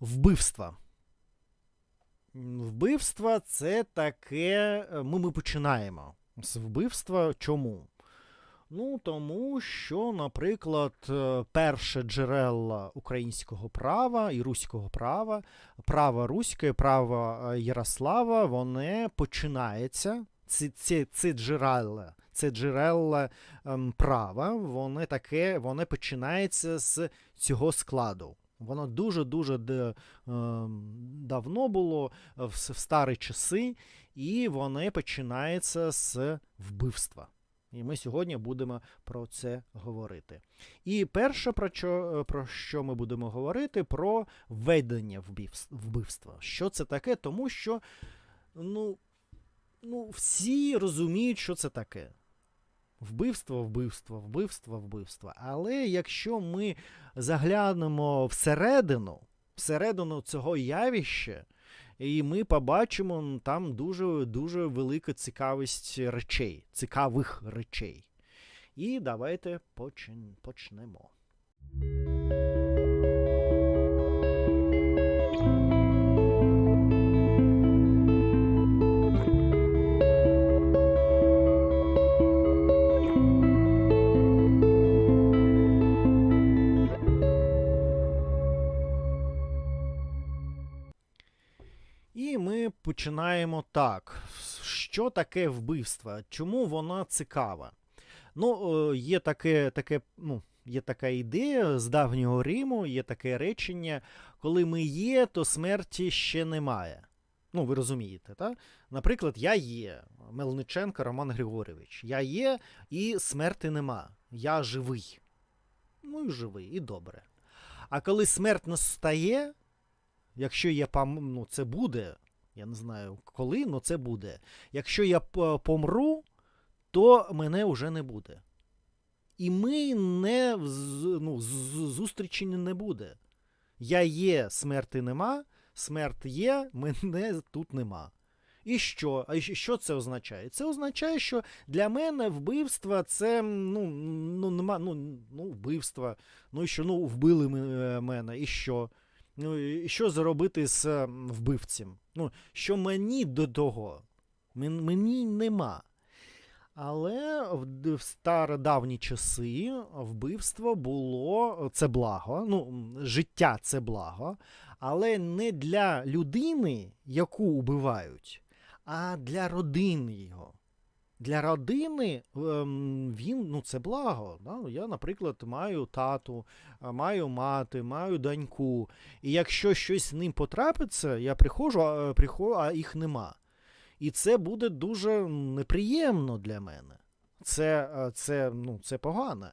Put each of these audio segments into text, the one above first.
Вбивства. Вбивства це таке. е, Ми, ми починаємо з вбивства. Чому? Ну, тому що, наприклад, е, перше джерела українського права і руського права, право руське, право е, Ярослава, вони починаються. Ці, ці, ці джерела, це джерела ем, права, вони таке, вони починаються з цього складу. Воно дуже-дуже ем, давно було е, в, в старі часи, і вони починаються з вбивства. І ми сьогодні будемо про це говорити. І перше, про що, про що ми будемо говорити, про ведення вбивства. Що це таке? Тому що ну, ну, всі розуміють, що це таке. Вбивство, вбивство, вбивство, вбивство. Але якщо ми заглянемо всередину, всередину цього явища, і ми побачимо там дуже дуже велика цікавість речей, цікавих речей. І давайте почнемо. І ми починаємо так. Що таке вбивство? Чому вона цікава? Ну, е, є таке, таке, ну, є така ідея з давнього Риму, є таке речення, коли ми є, то смерті ще немає. Ну, ви розумієте, так? Наприклад, я є, Мельниченко Роман Григорович. Я є і смерти нема. Я живий. Ну і живий, і добре. А коли смерть настає, якщо я пом... ну, це буде, я не знаю коли, але це буде. Якщо я помру, то мене вже не буде. І ми не ну, зустрічі не буде. Я є, смерти нема, смерть є, мене тут нема. І що? А що це означає? Це означає, що для мене вбивство це ну, ну, нема, ну, ну, вбивство. Ну і що, ну, вбили мене, і що? Ну, і що зробити з е, вбивцем? Ну, що мені до того? Мені нема. Але в, стародавні часи вбивство було це благо, ну, життя це благо, але не для людини, яку убивають, а для родини його. Для родини ем, він ну, це благо. Да? Я, наприклад, маю тату, маю мати, маю доньку. І якщо щось з ним потрапиться, я приходжу, а, приходжу, а їх нема. І це буде дуже неприємно для мене. Це, е, це, ну, це погано.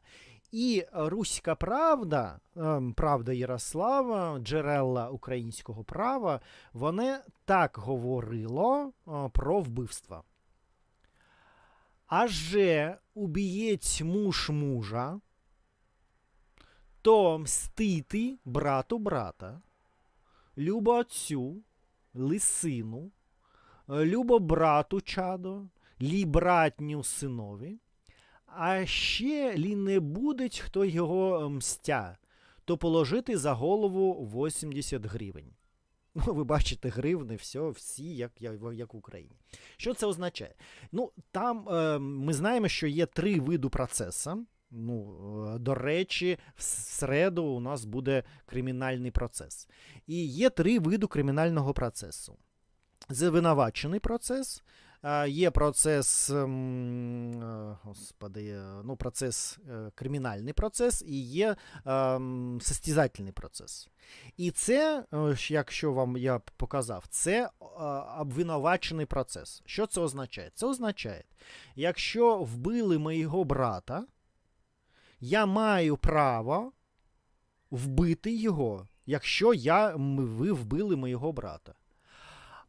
І руська правда, ем, правда Ярослава, джерела українського права, вони так говорило е, про вбивство. Аже убієць муж мужа, то мстити брату брата, любо отцю, лисину, любо брату чадо, лі братню синові, а ще лі не будеть хто його мстя, то положити за голову 80 гривень. Ну, ви бачите, гривни, все, всі, як, як, в Україні. Що це означає? Ну, там е, ми знаємо, що є три види процесу. Ну, е, до речі, в середу у нас буде кримінальний процес. І є три види кримінального процесу. Звинувачений процес, є процес, е, господи, е, ну, процес, е, кримінальний процес і є ем, состязательний процес. І це, якщо вам я показав, це обвинувачений процес. Що це означає? Це означає, якщо вбили моєго брата, я маю право вбити його, якщо я, ви вбили моєго брата.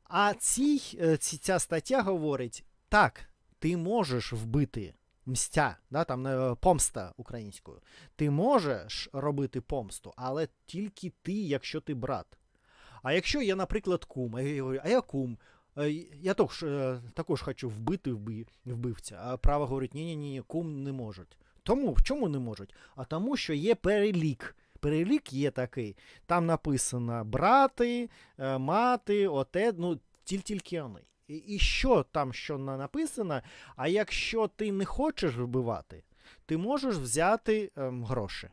А цій, е, ці, ця стаття говорить: так, ти можеш вбити мстя, да, там е, помста українською. Ти можеш робити помсту, але тільки ти, якщо ти брат. А якщо я, наприклад, кум, а я говорю, а я кум, е, я також, також хочу вбити вби- вбивця, а право говорить, ні, ні, кум не можуть. Тому чому не можуть? А тому, що є перелік. Перелік є такий. Там написано брати, е, мати, оте, ну, тільки вони. І, що там, що написано, а якщо ти не хочеш вбивати, ти можеш взяти ем, гроші.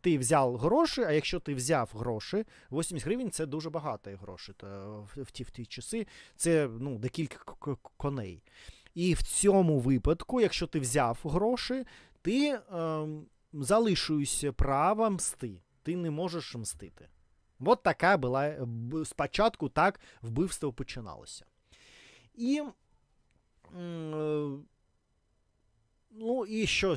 Ти взяв гроші, а якщо ти взяв гроші, 80 гривень це дуже багато грошей. Та в, ті, в ті часи це ну, декілька коней. І в цьому випадку, якщо ти взяв гроші, ти ем, залишуєшся права мсти. Ти не можеш мстити. От така була спочатку так вбивство починалося. І. е, Ну, і що,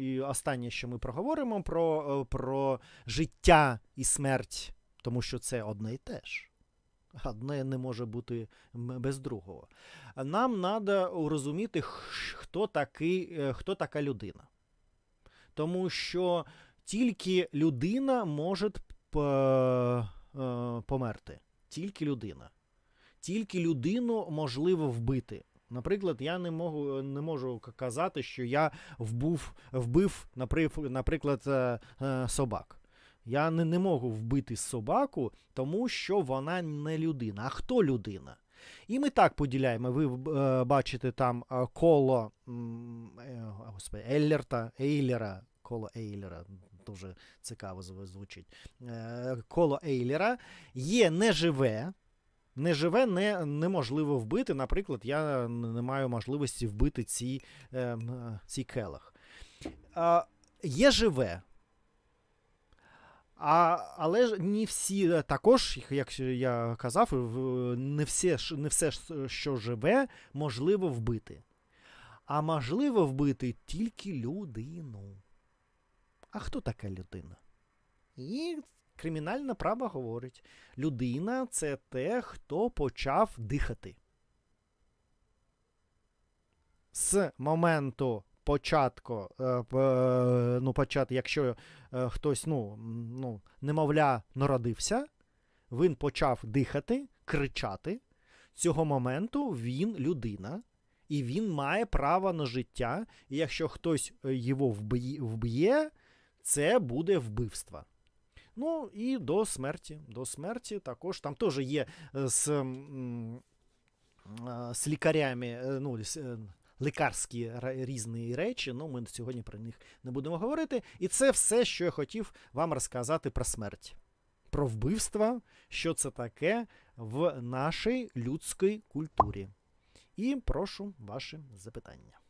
і останнє, що ми проговоримо про, е, про життя і смерть, тому що це одне і те ж. Одне не може бути без другого. Нам треба розуміти, хто, такий, е, хто така людина. Тому що тільки людина може е, померти. Тільки людина. Тільки людину можливо вбити. Наприклад, я не можу, не можу казати, що я вбув, вбив, наприклад, е, е, собак. Я не, не можу вбити собаку, тому що вона не людина. А хто людина? І ми так поділяємо. Ви е, бачите там е, коло е, господи, Еллерта, Ейлера, коло Ейлера. Дуже цікаво звучить. Е, коло Ейлера є неживе. Неживе не, неможливо вбити. Наприклад, я не маю можливості вбити ці, е, м, е, цей келих. А, є живе. А, але ж не всі е, також, як я казав, не все, не все, що живе, можливо вбити. А можливо вбити тільки людину. А хто така людина? І кримінальне право говорить: людина це те, хто почав дихати. З моменту початку, е, е, ну, почат, якщо е, хтось, ну, ну, немовля, народився, він почав дихати, кричати. Цього моменту він людина, і він має право на життя. І якщо хтось його вб'є, це буде вбивство. Ну і до смерті. До смерті також там теж є з, з лікарями, ну, з, лікарські різні речі, ну ми сьогодні про них не будемо говорити. І це все, що я хотів вам розказати про смерть, про вбивства, що це таке в нашій людській культурі. І прошу ваші запитання.